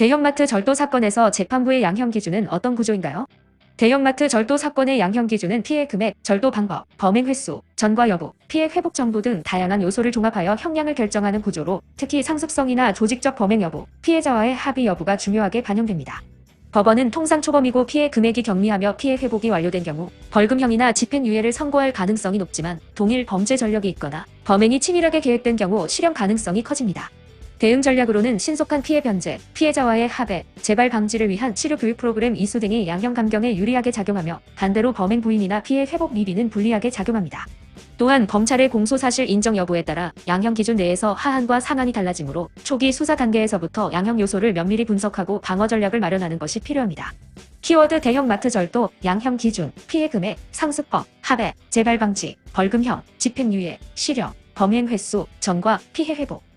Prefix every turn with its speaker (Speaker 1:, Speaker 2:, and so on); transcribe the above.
Speaker 1: 대형마트 절도 사건에서 재판부의 양형 기준은 어떤 구조인가요? 대형마트 절도 사건의 양형 기준은 피해 금액, 절도 방법, 범행 횟수, 전과 여부, 피해 회복 정도 등 다양한 요소를 종합하여 형량을 결정하는 구조로 특히 상습성이나 조직적 범행 여부, 피해자와의 합의 여부가 중요하게 반영됩니다. 법원은 통상 초범이고 피해 금액이 경미하며 피해 회복이 완료된 경우 벌금형이나 집행유예를 선고할 가능성이 높지만 동일 범죄 전력이 있거나 범행이 치밀하게 계획된 경우 실형 가능성이 커집니다. 대응 전략으로는 신속한 피해 변제, 피해자와의 합의, 재발 방지를 위한 치료 교육 프로그램 이수 등이 양형 감경에 유리하게 작용하며 반대로 범행 부인이나 피해 회복 미비는 불리하게 작용합니다. 또한 검찰의 공소 사실 인정 여부에 따라 양형 기준 내에서 하한과 상한이 달라지므로 초기 수사 단계에서부터 양형 요소를 면밀히 분석하고 방어 전략을 마련하는 것이 필요합니다. 키워드 대형 마트 절도, 양형 기준, 피해 금액, 상습법, 합의, 재발 방지, 벌금형, 집행유예, 실형, 범행 횟수, 전과 피해 회복.